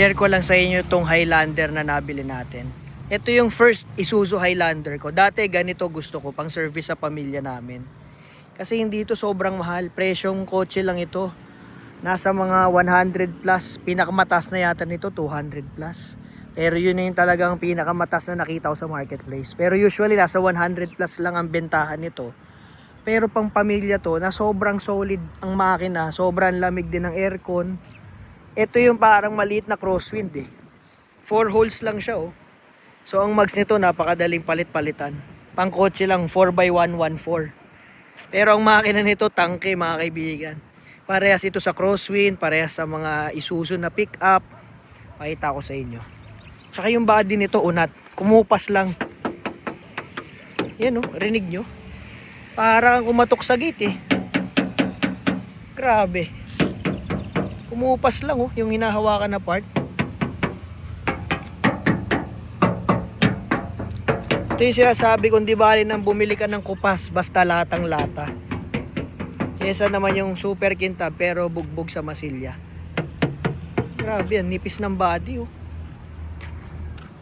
share ko lang sa inyo itong Highlander na nabili natin. Ito yung first Isuzu Highlander ko. Dati ganito gusto ko pang service sa pamilya namin. Kasi hindi ito sobrang mahal. Presyong kotse lang ito. Nasa mga 100 plus. Pinakamatas na yata nito 200 plus. Pero yun na yung talagang pinakamatas na nakita ko sa marketplace. Pero usually nasa 100 plus lang ang bentahan nito. Pero pang pamilya to na sobrang solid ang makina, sobrang lamig din ng aircon. Ito yung parang maliit na crosswind eh. Four holes lang siya oh. So ang mags nito napakadaling palit-palitan. Pang kotse lang 4x114. Pero ang makina nito tangke mga kaibigan. Parehas ito sa crosswind, parehas sa mga Isuzu na pick-up. Pakita ko sa inyo. Tsaka yung body nito unat, kumupas lang. Yan oh, rinig nyo. Parang kumatok sa gate eh. Grabe. Kumupas lang oh, yung hinahawakan na part. Ito yung sinasabi kung di bali nang bumili ka ng kupas, basta latang lata. Kesa naman yung super kintab pero bugbog sa masilya. Grabe yan, nipis ng body oh.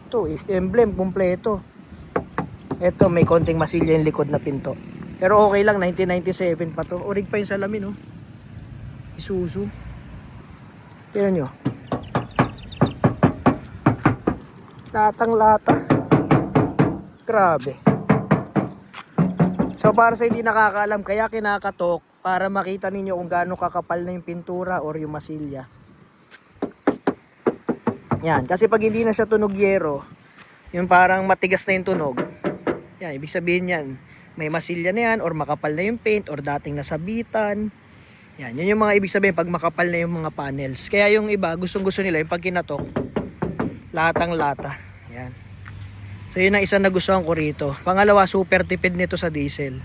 Ito, emblem, kumpleto. Ito, may konting masilya yung likod na pinto. Pero okay lang, 1997 pa to. Orig pa yung salamin, oh. Isuzu. Tignan nyo. Latang lata. Grabe. So para sa hindi nakakaalam, kaya kinakatok para makita ninyo kung gaano kakapal na yung pintura or yung masilya. Yan, kasi pag hindi na siya tunog yero, yung parang matigas na yung tunog, yan, ibig sabihin yan, may masilya na yan, or makapal na yung paint, or dating nasabitan. Yan, yan yung mga ibig sabihin pag makapal na yung mga panels. Kaya yung iba, gustong gusto nila, yung pag kinatok, latang lata. Yan. So yun ang isa na gustuhan ko rito. Pangalawa, super tipid nito sa diesel.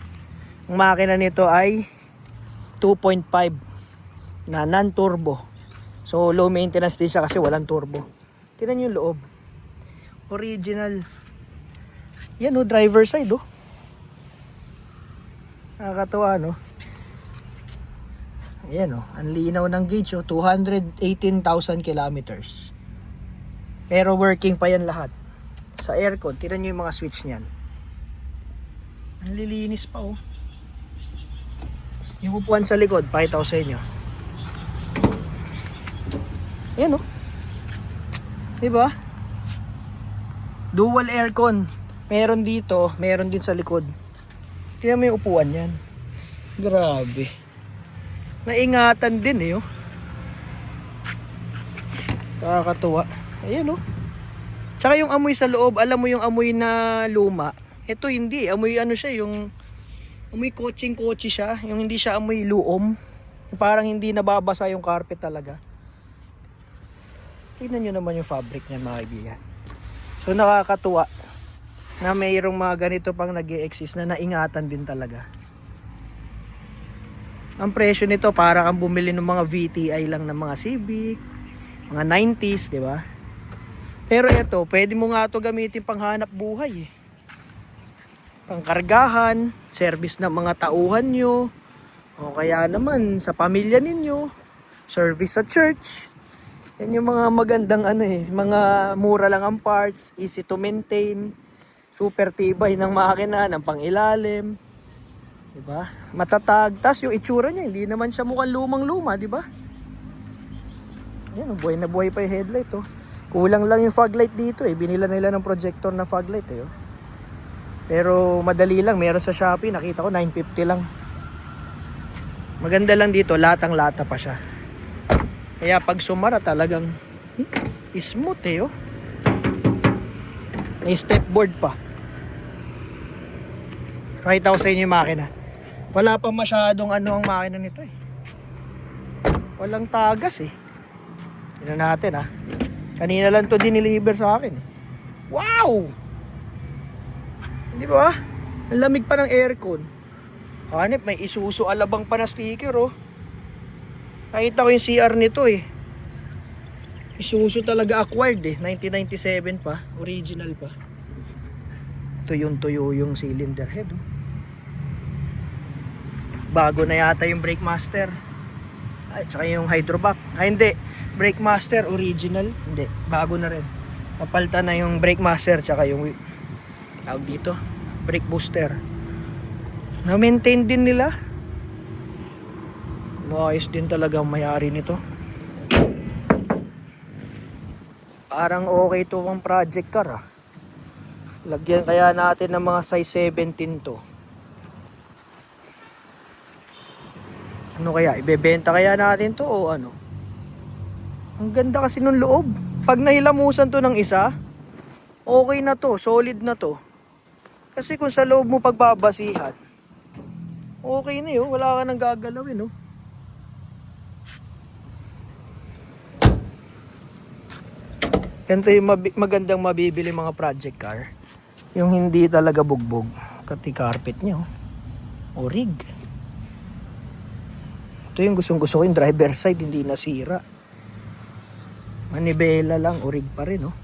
Ang makina nito ay 2.5 na non-turbo. So low maintenance din siya kasi walang turbo. Tingnan yung loob. Original. Yan oh, driver side oh. Nakakatawa no. Ayan oh, ang linaw ng gauge oh, 218,000 kilometers. Pero working pa yan lahat. Sa aircon, tingnan nyo yung mga switch niyan. Ang lilinis pa oh. Yung upuan sa likod, pakita ko sa inyo. Ayan oh. Diba? Dual aircon. Meron dito, meron din sa likod. Kaya may upuan yan. Grabe. Naingatan din eh oh. Nakakatuwa. Ayan oh. Tsaka yung amoy sa loob, alam mo yung amoy na luma. Ito hindi, amoy ano siya, yung amoy coaching kotse siya, yung hindi siya amoy luom. Parang hindi nababasa yung carpet talaga. Tingnan nyo naman yung fabric niya mga kaibigan. So nakakatuwa na mayroong mga ganito pang nag exist na naingatan din talaga. Ang presyo nito para kang bumili ng mga VTI lang ng mga Civic, mga 90s, di ba? Pero ito, pwede mo nga to gamitin pang hanap buhay eh. Pangkargahan, service ng mga tauhan nyo, o kaya naman sa pamilya ninyo, service sa church. Yan yung mga magandang ano eh, mga mura lang ang parts, easy to maintain, super tibay ng makina, ng pangilalim. 'Di ba? Matatag. Tas yung itsura niya, hindi naman siya mukhang lumang-luma, 'di ba? Yan, buhay na buhay pa yung headlight, oh. Kulang lang yung fog light dito, eh. Binila nila ng projector na fog light, eh, oh. Pero madali lang, meron sa Shopee, nakita ko 950 lang. Maganda lang dito, latang lata pa siya. Kaya pag sumara talagang hmm, smooth eh, oh. May stepboard pa. Kahit ako sa inyo yung makina. Wala pa masyadong ano ang makina nito eh. Walang tagas eh. Tignan natin ah. Kanina lang to diniliver sa akin. Wow! Hindi ba? Ang lamig pa ng aircon. Hanip, may isuso alabang pa na sticker oh. Nakita ko yung CR nito eh. Isuso talaga acquired eh. 1997 pa. Original pa. Tuyong-tuyo yung cylinder head oh. Bago na yata yung brake master. At saka yung hydrovac. Ay hindi. Brake Master original. Hindi, bago na rin. Napalta na yung Brake Master tsaka yung tawag dito, brake booster. Na-maintain din nila. Maayos din talaga ang may-ari nito. Parang okay to ang project car ah. Lagyan kaya natin ng mga size 17 to. Ano kaya? Ibebenta kaya natin to o ano? Ang ganda kasi nung loob. Pag nahilamusan to ng isa, okay na to, solid na to. Kasi kung sa loob mo pagbabasihan, okay na yun, wala ka nang gagalawin, no? Ganito yung mabi- magandang mabibili mga project car. Yung hindi talaga bugbog. Kati carpet nyo. O rig. Ito yung gustong gusto ko yung driver side, hindi nasira. Manibela lang, urig pa rin, oh.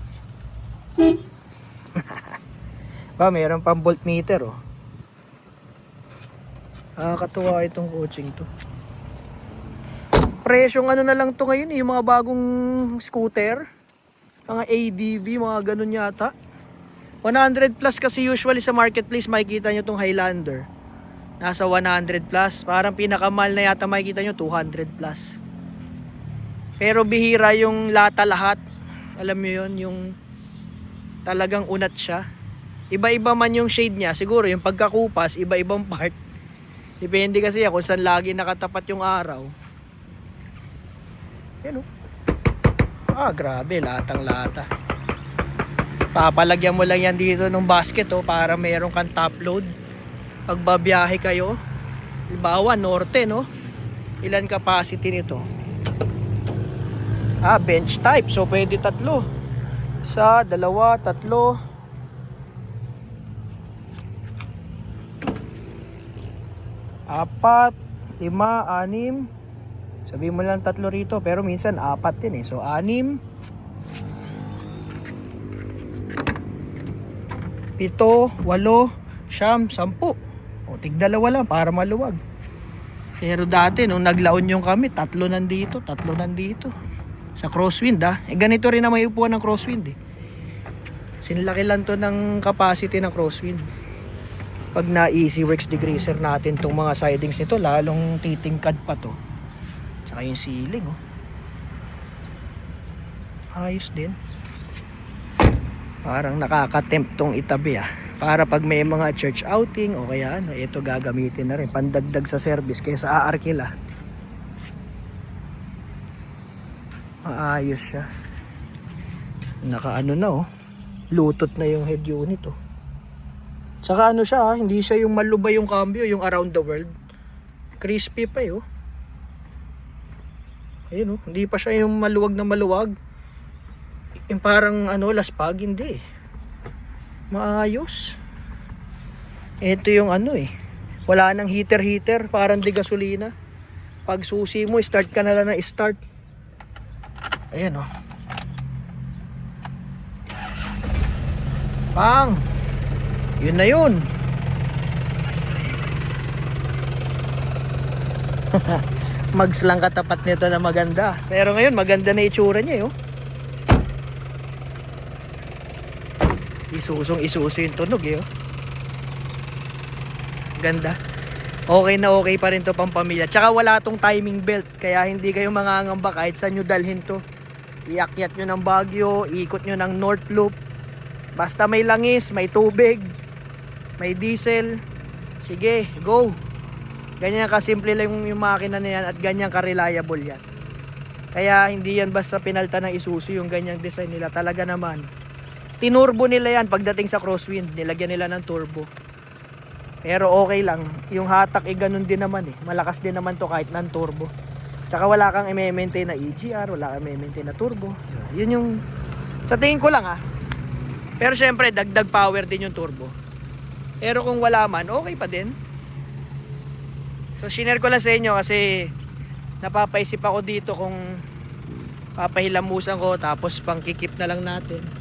ba, mayroon pang voltmeter, oh. Nakakatuwa itong coaching to. Presyong ano na lang to ngayon, eh, yung mga bagong scooter. Mga ADV, mga ganun yata. 100 plus kasi usually sa marketplace makikita nyo tong Highlander. Nasa 100 plus. Parang pinakamahal na yata makikita nyo 200 plus. Pero bihira yung lata lahat. Alam mo yun, yung talagang unat siya. Iba-iba man yung shade niya. Siguro yung pagkakupas, iba-ibang part. Depende kasi yan kung saan lagi nakatapat yung araw. Yan o. Ah, grabe. Latang lata. Papalagyan mo lang yan dito ng basket oh, para meron kang top load. Pag babiyahe kayo, halimbawa norte no, ilan capacity nito? Ah, bench type. So, pwede tatlo. Isa, dalawa, tatlo. Apat, lima, anim. Sabihin mo lang tatlo rito, pero minsan apat din eh. So, anim. Pito, walo, siyam, sampu. O, tigdalawa lang para maluwag. Pero dati, nung naglaon yung kami, tatlo nandito, tatlo nandito. Sa crosswind ah. Eh ganito rin na may upuan ng crosswind eh. Sinlaki lang to ng capacity ng crosswind. Pag na easy works degreaser natin tong mga sidings nito, lalong titingkad pa to. Tsaka yung ceiling oh. Ayos din. Parang nakaka-tempt tong itabi ah. Para pag may mga church outing o kaya ano, ito gagamitin na rin. Pandagdag sa service kaysa aarkila. Maayos siya. Naka ano na oh. Lutot na yung head unit oh. Tsaka ano siya ah, hindi siya yung malubay yung cambio, yung around the world. Crispy pa eh oh. Ayun oh, hindi pa siya yung maluwag na maluwag. Yung parang ano, laspag, hindi eh. Maayos. Ito yung ano eh. Wala nang heater-heater, parang di gasolina. Pag susi mo, start ka na lang na start. Ayan oh. Pang! Yun na yun. Mags lang katapat nito na maganda. Pero ngayon, maganda na itsura niya, eh, oh. Isusong isuso yung tunog, eh, oh. Ganda. Okay na okay pa rin to pang pamilya. Tsaka wala tong timing belt. Kaya hindi kayo mangangamba kahit saan nyo dalhin to. Iakyat nyo ng Baguio, ikot nyo ng North Loop. Basta may langis, may tubig, may diesel. Sige, go. Ganyan kasimple lang yung, makina na yan at ganyan ka-reliable yan. Kaya hindi yan basta pinalta ng Isuzu yung ganyang design nila. Talaga naman. Tinurbo nila yan pagdating sa crosswind. Nilagyan nila ng turbo. Pero okay lang. Yung hatak eh ganun din naman eh. Malakas din naman to kahit non turbo. Tsaka wala kang i-maintain na EGR, wala kang i-maintain na turbo. Yun yung sa tingin ko lang ah. Pero syempre dagdag power din yung turbo. Pero kung wala man, okay pa din. So shinare ko lang sa inyo kasi napapaisip ako dito kung papahilamusan ko tapos pangkikip na lang natin.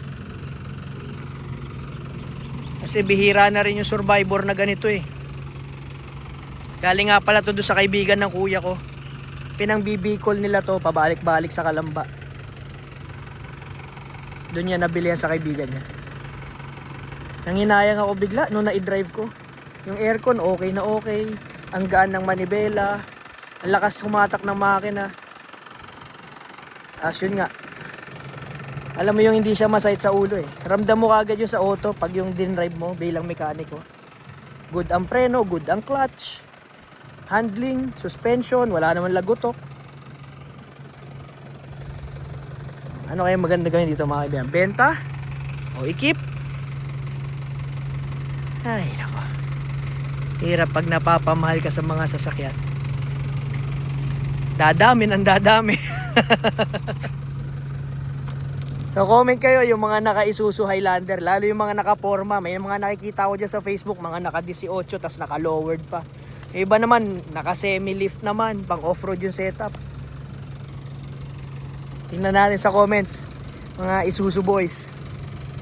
Kasi bihira na rin yung survivor na ganito eh. Galing nga pala to doon sa kaibigan ng kuya ko. Pinang bibikol nila to pabalik-balik sa Kalamba. Doon niya nabili sa kaibigan niya. Nanginayang ako bigla nung na-drive ko. Yung aircon okay na okay. Ang gaan ng manibela. Ang lakas humatak ng makina. As yun nga. Alam mo yung hindi siya masahit sa ulo eh. Ramdam mo kagad yung sa auto pag yung dinrive mo bilang mekaniko. Good ang preno, good ang clutch. Handling, suspension, wala naman lagutok. Ano kaya maganda gawin dito mga kaibigan? Benta? O ikip? Ay, nako. Hirap pag napapamahal ka sa mga sasakyan. Dadamin ang dadami. so comment kayo yung mga naka-Isuzu Highlander, lalo yung mga naka-forma. May mga nakikita ko dyan sa Facebook, mga naka-18 tas naka-lowered pa. Yung iba naman, naka-semi-lift naman, pang off-road yung setup. Tingnan natin sa comments, mga Isuzu boys.